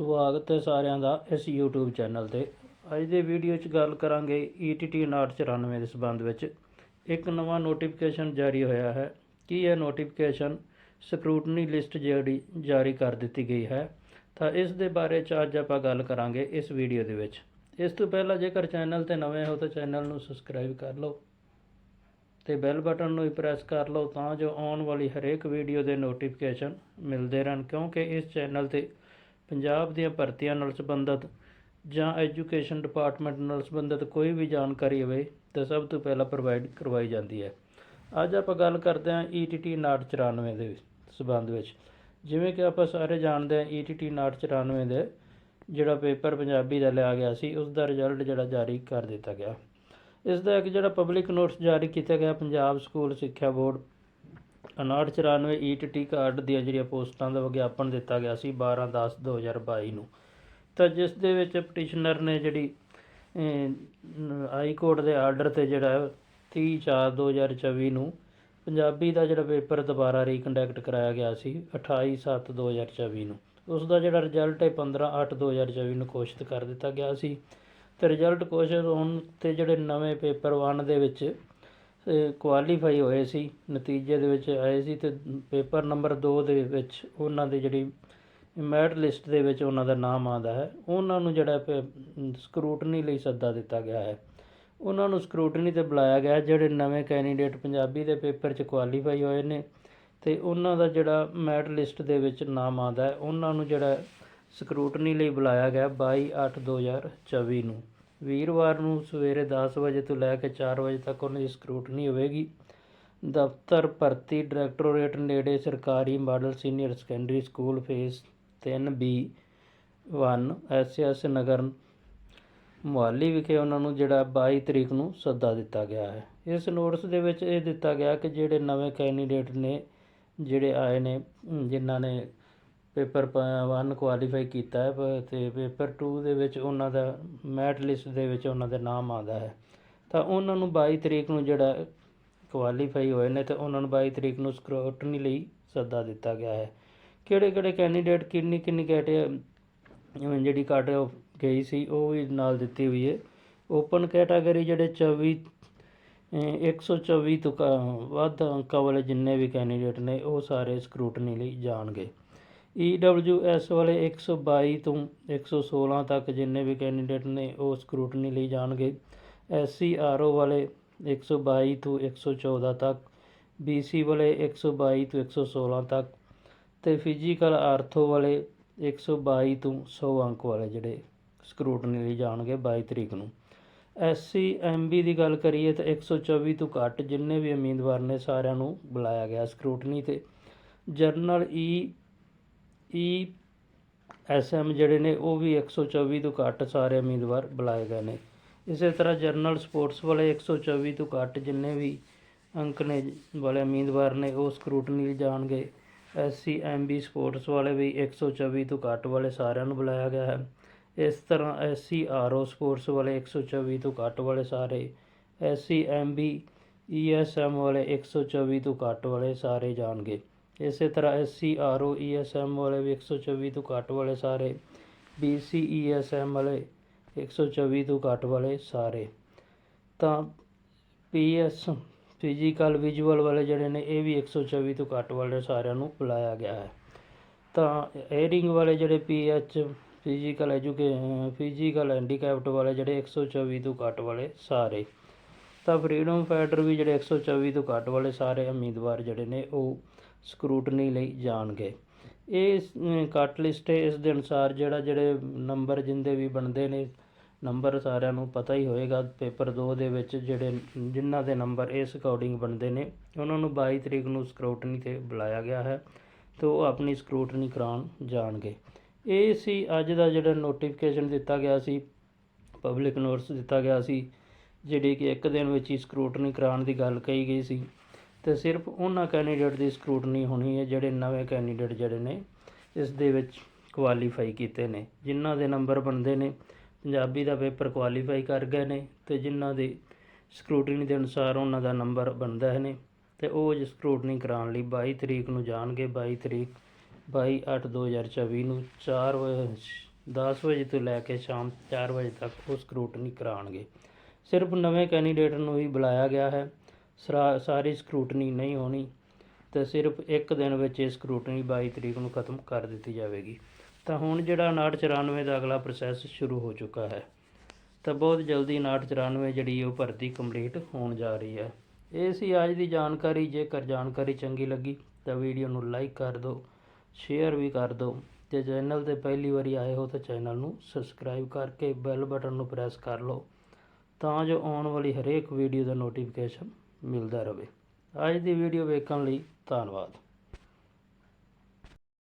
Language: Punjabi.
ਸਵਾਗਤ ਹੈ ਸਾਰਿਆਂ ਦਾ ਇਸ YouTube ਚੈਨਲ ਤੇ। ਅੱਜ ਦੇ ਵੀਡੀਓ 'ਚ ਗੱਲ ਕਰਾਂਗੇ E ETT 994 ਦੇ ਸੰਬੰਧ ਵਿੱਚ। ਇੱਕ ਨਵਾਂ ਨੋਟੀਫਿਕੇਸ਼ਨ ਜਾਰੀ ਹੋਇਆ ਹੈ। ਕੀ ਇਹ ਨੋਟੀਫਿਕੇਸ਼ਨ ਸਕਰੂਟਨੀ ਲਿਸਟ ਜਿਹੜੀ ਜਾਰੀ ਕਰ ਦਿੱਤੀ ਗਈ ਹੈ? ਤਾਂ ਇਸ ਦੇ ਬਾਰੇ 'ਚ ਅੱਜ ਆਪਾਂ ਗੱਲ ਕਰਾਂਗੇ ਇਸ ਵੀਡੀਓ ਦੇ ਵਿੱਚ। ਇਸ ਤੋਂ ਪਹਿਲਾਂ ਜੇਕਰ ਚੈਨਲ ਤੇ ਨਵੇਂ ਹੋ ਤਾਂ ਚੈਨਲ ਨੂੰ ਸਬਸਕ੍ਰਾਈਬ ਕਰ ਲਓ ਤੇ ਬੈਲ ਬਟਨ ਨੂੰ ਵੀ ਪ੍ਰੈਸ ਕਰ ਲਓ ਤਾਂ ਜੋ ਆਉਣ ਵਾਲੀ ਹਰੇਕ ਵੀਡੀਓ ਦੇ ਨੋਟੀਫਿਕੇਸ਼ਨ ਮਿਲਦੇ ਰਹਿਣ, ਕਿਉਂਕਿ ਇਸ ਚੈਨਲ ਤੇ ਪੰਜਾਬ ਦੀਆਂ ਭਰਤੀਆਂ ਨਾਲ ਸੰਬੰਧਿਤ ਜਾਂ ਐਜੂਕੇਸ਼ਨ ਡਿਪਾਰਟਮੈਂਟ ਨਾਲ ਸੰਬੰਧਿਤ ਕੋਈ ਵੀ ਜਾਣਕਾਰੀ ਹੋਵੇ ਤਾਂ ਸਭ ਤੋਂ ਪਹਿਲਾਂ ਪ੍ਰੋਵਾਈਡ ਕਰਵਾਈ ਜਾਂਦੀ ਹੈ। ਅੱਜ ਆਪਾਂ ਗੱਲ ਕਰਦੇ ਹਾਂ E ETT 994 ਦੇ ਸੰਬੰਧ ਵਿੱਚ। ਜਿਵੇਂ ਕਿ ਆਪਾਂ ਸਾਰੇ ਜਾਣਦੇ ਹਾਂ E ETT 994 ਦੇ ਜਿਹੜਾ ਪੇਪਰ ਪੰਜਾਬੀ ਦਾ ਲਿਆ ਗਿਆ ਸੀ, ਉਸ ਦਾ ਰਿਜ਼ਲਟ ਜਿਹੜਾ ਜਾਰੀ ਕਰ ਦਿੱਤਾ ਗਿਆ। ਇਸ ਦਾ ਇੱਕ ਜਿਹੜਾ ਪਬਲਿਕ ਨੋਟਿਸ ਜਾਰੀ ਕੀਤਾ ਗਿਆ, ਪੰਜਾਬ ਸਕੂਲ ਸਿੱਖਿਆ ਬੋਰਡ 5994 ਈਟੀਟੀ ਕਾਰਡ ਦੀਆਂ ਜਿਹੜੀਆਂ ਪੋਸਟਾਂ ਦਾ ਵਿਗਿਆਪਨ ਦਿੱਤਾ ਗਿਆ ਸੀ 12/10/2022 ਨੂੰ। ਤਾਂ ਜਿਸ ਦੇ ਵਿੱਚ ਪਟੀਸ਼ਨਰ ਨੇ ਜਿਹੜੀ ਹਾਈ ਕੋਰਟ ਦੇ ਆਰਡਰ ਤੇ ਜਿਹੜਾ 30/4/2024 ਨੂੰ ਪੰਜਾਬੀ ਦਾ ਜਿਹੜਾ ਪੇਪਰ ਦੁਬਾਰਾ ਰੀਕੰਡਕਟ ਕਰਾਇਆ ਗਿਆ ਸੀ 28/7/2024 ਨੂੰ। ਉਸ ਦਾ ਜਿਹੜਾ ਰਿਜ਼ਲਟ ਹੈ 15/8/2024 ਨੂੰ ਘੋਸ਼ਿਤ ਕਰ ਦਿੱਤਾ ਗਿਆ ਸੀ। ਤੇ ਰਿਜ਼ਲਟ ਘੋਸ਼ਿਤ ਹੋਣ ਤੇ ਜਿਹੜੇ ਨਵੇਂ ਪੇਪਰ 1 ਦੇ ਵਿੱਚ ਕੁਆਲੀਫਾਈ ਹੋਏ ਸੀ, ਨਤੀਜੇ ਦੇ ਵਿੱਚ ਆਏ ਸੀ ਤੇ ਪੇਪਰ ਨੰਬਰ 2 ਦੇ ਵਿੱਚ ਉਹਨਾਂ ਦੀ ਜਿਹੜੀ ਮੈਰਿਟ ਲਿਸਟ ਦੇ ਵਿੱਚ ਉਹਨਾਂ ਦਾ ਨਾਮ ਆਉਂਦਾ ਹੈ। ਉਹਨਾਂ ਨੂੰ ਜਿਹੜਾ ਸਕਰੂਟਨੀ ਲਈ ਸੱਦਾ ਦਿੱਤਾ ਗਿਆ ਹੈ। ਉਹਨਾਂ ਨੂੰ ਸਕਰੂਟਨੀ ਤੇ ਬੁਲਾਇਆ ਗਿਆ ਜਿਹੜੇ ਨਵੇਂ ਕੈਂਡੀਡੇਟ ਪੰਜਾਬੀ ਦੇ ਪੇਪਰ 'ਚ ਕੁਆਲੀਫਾਈ ਹੋਏ ਨੇ ਤੇ ਉਹਨਾਂ ਦਾ ਜਿਹੜਾ ਮੈਰਿਟ ਲਿਸਟ ਦੇ ਵਿੱਚ ਨਾਮ ਆਉਂਦਾ ਹੈ, ਉਹਨਾਂ ਨੂੰ ਜਿਹੜਾ ਸਕਰੂਟਨੀ ਲਈ ਬੁਲਾਇਆ ਗਿਆ 22/8/2024 ਨੂੰ। ਵੀਰਵਾਰ ਨੂੰ ਸਵੇਰੇ 10 ਵਜੇ ਤੋਂ ਲੈ ਕੇ 4 ਵਜੇ ਤੱਕ ਉਹਨਾਂ ਦੀ ਸਕਰੂਟਨੀ ਹੋਵੇਗੀ। ਦਫ਼ਤਰ ਭਰਤੀ ਡਾਇਰੈਕਟੋਰੇਟ ਨੇੜੇ ਸਰਕਾਰੀ model senior secondary school phase 3 B 1 S Nagar Mohali ਵਿਖੇ ਉਹਨਾਂ ਨੂੰ ਜਿਹੜਾ 22 ਤਰੀਕ ਨੂੰ ਸੱਦਾ ਦਿੱਤਾ ਗਿਆ ਹੈ। ਇਸ ਨੋਟਿਸ ਦੇ ਵਿੱਚ ਇਹ ਦਿੱਤਾ ਗਿਆ ਕਿ ਜਿਹੜੇ ਨਵੇਂ ਕੈਂਡੀਡੇਟ ਨੇ, ਜਿਹੜੇ ਆਏ ਨੇ, ਜਿਨ੍ਹਾਂ ਨੇ ਪੇਪਰ ਪ 1 ਕੁਆਲੀਫਾਈ ਕੀਤਾ ਹੈ, ਪ- ਅਤੇ ਪੇਪਰ ਟੂ ਦੇ ਵਿੱਚ ਉਹਨਾਂ ਦਾ, ਮੈਟ ਲਿਸਟ ਦੇ ਵਿੱਚ ਉਹਨਾਂ ਦਾ ਨਾਮ ਆਉਂਦਾ ਹੈ। ਤਾਂ ਉਹਨਾਂ ਨੂੰ ਬਾਈ ਤਰੀਕ ਨੂੰ ਜਿਹੜਾ ਕੁਆਲੀਫਾਈ ਹੋਏ ਨੇ ਅਤੇ ਉਹਨਾਂ ਨੂੰ ਬਾਈ ਤਰੀਕ ਨੂੰ ਸਕਰੂਟਨੀ ਲਈ ਸੱਦਾ ਦਿੱਤਾ ਗਿਆ ਹੈ। ਕਿਹੜੇ ਕਿਹੜੇ ਕੈਂਡੀਡੇਟ ਕਿੰਨੀ ਕਿੰਨੀ ਕੈਟੇ ਜਿਹੜੀ ਕੱਟ ਗਈ ਸੀ, ਉਹ ਵੀ ਨਾਲ ਦਿੱਤੀ ਹੋਈ ਹੈ। ਓਪਨ ਕੈਟਾਗਰੀ ਜਿਹੜੇ 24 ਅਹ 124 ਤੋਂ ਕ- ਵੱਧ ਅੰਕਾਂ ਵਾਲੇ ਜਿੰਨੇ ਵੀ ਕੈਂਡੀਡੇਟ ਨੇ, ਉਹ ਸਾਰੇ ਸਕਰੂਟਨੀ ਲਈ ਜਾਣਗੇ। EWS ਵਾਲੇ 122 ਤੋਂ 116 ਤੱਕ ਜਿੰਨੇ ਵੀ ਕੈਂਡੀਡੇਟ ਨੇ ਉਹ ਸਕਰੂਟਨੀ ਲਈ ਜਾਣਗੇ। SCRO ਵਾਲੇ 122 ਤੋਂ 114 ਤੱਕ BC ਵਾਲੇ 122 ਤੋਂ 116 ਤੱਕ ਤੇ ਫਿਜ਼ੀਕਲ ਆਰਥੋ ਵਾਲੇ 122 ਤੋਂ 100 ਅੰਕ ਵਾਲੇ ਜਿਹੜੇ ਸਕਰੂਟਨੀ ਲਈ ਜਾਣਗੇ 22 ਤਰੀਕ ਨੂੰ। ਐਸਸੀ ਐਮਬੀ ਦੀ ਗੱਲ ਕਰੀਏ ਤਾਂ 124 ਤੋਂ ਘੱਟ ਜਿੰਨੇ ਵੀ ਉਮੀਦਵਾਰ ਨੇ ਸਾਰਿਆਂ ਨੂੰ ਬੁਲਾਇਆ ਗਿਆ ਸਕਰੂਟਨੀ ਤੇ। ਜਰਨਲ ਈ ਈ ਐਸਐਮ ਜਿਹੜੇ ਨੇ, ਉਹ ਵੀ 124 ਤੋਂ ਘੱਟ ਸਾਰੇ ਉਮੀਦਵਾਰ ਬੁਲਾਏ ਗਏ ਨੇ। ਇਸੇ ਤਰ੍ਹਾਂ ਜਰਨਲ ਸਪੋਰਟਸ ਵਾਲੇ 124 ਤੋਂ ਘੱਟ ਜਿੰਨੇ ਵੀ ਅੰਕ ਨੇ ਵਾਲੇ ਉਮੀਦਵਾਰ ਨੇ, ਉਹ ਸਕਰੂਟਨੀ ਲਈ ਜਾਣਗੇ। ਐਸਸੀ ਐਮਬੀ ਸਪੋਰਟਸ ਵਾਲੇ ਵੀ 124 ਤੋਂ ਘੱਟ ਵਾਲੇ ਸਾਰਿਆਂ ਨੂੰ ਬੁਲਾਇਆ ਗਿਆ ਹੈ। ਇਸ ਤਰ੍ਹਾਂ ਐਸਸੀ ਆਰਓ ਸਪੋਰਟਸ ਵਾਲੇ 124 ਤੋਂ ਘੱਟ ਵਾਲੇ ਸਾਰੇ ਐਸਸੀ ਐਮਬੀ ਈਐਸਐਮ ਵਾਲੇ 124 ਤੋਂ ਘੱਟ ਵਾਲੇ ਸਾਰੇ ਜਾਣਗੇ। ਇਸੇ ਤਰ੍ਹਾਂ ਐਸਸੀ ਆਰਓ ਈਐਸਐਮ ਵਾਲੇ ਵੀ 124 ਤੋਂ ਘੱਟ ਵਾਲੇ ਸਾਰੇ ਬੀਸੀ ਈਐਸਐਮ ਵਾਲੇ 124 ਤੋਂ ਘੱਟ ਵਾਲੇ ਸਾਰੇ। ਤਾਂ ਪੀਐਸ ਫਿਜ਼ੀਕਲ ਵਿਜ਼ੂਅਲ ਵਾਲੇ ਜਿਹੜੇ ਨੇ, ਇਹ ਵੀ 124 ਤੋਂ ਘੱਟ ਵਾਲੇ ਸਾਰਿਆਂ ਨੂੰ ਬੁਲਾਇਆ ਗਿਆ ਹੈ। ਤਾਂ ਏਰਿੰਗ ਵਾਲੇ ਜਿਹੜੇ ਪੀਐਚ ਫਿਜ਼ੀਕਲ ਐਜੂਕੇ, ਫਿਜ਼ੀਕਲ ਹੈਂਡੀਕੈਪਟ ਵਾਲੇ ਜਿਹੜੇ 124 ਤੋਂ ਘੱਟ ਵਾਲੇ ਸਾਰੇ। ਤਾਂ ਫਰੀडम ਫਾਈਟਰ ਵੀ ਜਿਹੜੇ 124 ਤੋਂ ਘੱਟ ਵਾਲੇ ਸਾਰੇ ਉਮੀਦਵਾਰ ਜਿਹੜੇ ਨੇ, ਉਹ ਸਕਰੂਟਨੀ ਲਈ ਜਾਣਗੇ। ਇਹ ਕੱਟ ਲਿਸਟ ਇਸ ਦੇ ਅਨੁਸਾਰ ਜਿਹੜਾ, ਜਿਹੜੇ ਨੰਬਰ ਜਿੰਦੇ ਵੀ ਬਣਦੇ ਨੇ ਨੰਬਰ ਸਾਰਿਆਂ ਨੂੰ ਪਤਾ ਹੀ ਹੋਏਗਾ। ਪੇਪਰ 2 ਦੇ ਵਿੱਚ ਜਿਹੜੇ ਜਿਨ੍ਹਾਂ ਦੇ ਨੰਬਰ ਇਸ ਅਕੋਰਡਿੰਗ ਬਣਦੇ ਨੇ, ਉਹਨਾਂ ਨੂੰ 22 ਤਰੀਕ ਨੂੰ ਸਕਰੂਟਨੀ ਤੇ ਬੁਲਾਇਆ ਗਿਆ ਹੈ ਤੇ ਉਹ ਆਪਣੀ ਸਕਰੂਟਨੀ ਕਰਾਉਣ ਜਾਣਗੇ। ਇਹ ਸੀ, ਅੱਜ ਦਾ ਜਿਹੜਾ ਨੋਟੀਫਿਕੇਸ਼ਨ ਦਿੱਤਾ ਗਿਆ ਸੀ ਪਬਲਿਕ ਨੋਟਿਸ ਦਿੱਤਾ ਗਿਆ ਸੀ, ਜਿਹੜੀ ਕਿ ਇੱਕ ਦਿਨ ਵਿੱਚ ਹੀ ਸਕਰੂਟਨੀ ਕਰਾਉਣ ਦੀ ਗੱਲ ਕਹੀ ਗਈ ਸੀ। ਤੇ ਸਿਰਫ ਉਹਨਾਂ ਕੈਂਡੀਡੇਟ ਦੀ ਸਕਰੂਟਨੀ ਹੋਣੀ ਹੈ ਜਿਹੜੇ ਨਵੇਂ ਕੈਂਡੀਡੇਟ ਜਿਹੜੇ ਨੇ, ਇਸ ਦੇ ਵਿੱਚ ਕੁਆਲੀਫਾਈ ਕੀਤੇ ਨੇ। ਜਿਨ੍ਹਾਂ ਦੇ ਨੰਬਰ ਬਣਦੇ ਨੇ, ਪੰਜਾਬੀ ਦਾ ਪੇਪਰ ਕੁਆਲੀਫਾਈ ਕਰ ਗਏ ਨੇ ਤੇ ਜਿਨ੍ਹਾਂ ਦੇ ਸਕਰੂਟਨੀ ਦੇ ਅਨੁਸਾਰ ਉਹਨਾਂ ਦਾ ਨੰਬਰ ਬਣਦਾ ਹੈ ਨੇ ਤੇ ਉਹ ਜਿਸ ਸਕਰੂਟਨੀ ਕਰਾਉਣ ਲਈ 22 ਤਰੀਕ ਨੂੰ ਜਾਣਗੇ। 22 ਤਰੀਕ 22/8/2024 ਨੂੰ 4 ਵਜੇ 10 ਵਜੇ ਤੋਂ ਲੈ ਕੇ ਸ਼ਾਮ 4 ਵਜੇ ਤੱਕ ਉਹ ਸਕਰੂਟਨੀ ਕਰਾਉਣਗੇ। ਸਿਰਫ ਨਵੇਂ ਕੈਂਡੀਡੇਟ ਨੂੰ ਹੀ ਬੁਲਾਇਆ ਗਿਆ ਹੈ। ਸਾਰੀ ਸਕਰੂਟਨੀ ਨਹੀਂ ਹੋਣੀ ਤੇ ਸਿਰਫ ਇੱਕ ਦਿਨ ਵਿੱਚ ਇਹ ਸਕਰੂਟਨੀ 22 ਤਰੀਕ ਨੂੰ ਖਤਮ ਕਰ ਦਿੱਤੀ ਜਾਵੇਗੀ। ਤਾਂ ਹੁਣ ਜਿਹੜਾ 5994 ਦਾ ਅਗਲਾ ਪ੍ਰੋਸੈਸ ਸ਼ੁਰੂ ਹੋ ਚੁੱਕਾ ਹੈ। ਤਾਂ ਬਹੁਤ ਜਲਦੀ 5994 ਜਿਹੜੀ ਉਹ ਭਰਤੀ ਕੰਪਲੀਟ ਹੋਣ ਜਾ ਰਹੀ ਹੈ। ਇਹ ਸੀ ਅੱਜ ਦੀ ਜਾਣਕਾਰੀ। ਜੇਕਰ ਜਾਣਕਾਰੀ ਚੰਗੀ ਲੱਗੀ ਤਾਂ ਵੀਡੀਓ ਨੂੰ ਲਾਈਕ ਕਰ ਦਿਓ, ਸ਼ੇਅਰ ਵੀ ਕਰ ਦਿਓ ਤੇ ਚੈਨਲ ਤੇ ਪਹਿਲੀ ਵਾਰੀ ਆਏ ਹੋ ਤਾਂ ਚੈਨਲ ਨੂੰ ਸਬਸਕ੍ਰਾਈਬ ਕਰਕੇ ਬੈਲ ਬਟਨ ਨੂੰ ਪ੍ਰੈਸ ਕਰ ਲਓ ਤਾਂ ਜੋ ਆਉਣ ਵਾਲੀ ਹਰੇਕ ਵੀਡੀਓ ਦਾ ਨੋਟੀਫਿਕੇਸ਼ਨ ਮਿਲਦਾ ਰਹੇ ਅੱਜ ਦੀ ਵੀਡੀਓ ਵੇਖਣ ਲਈ ਧੰਨਵਾਦ।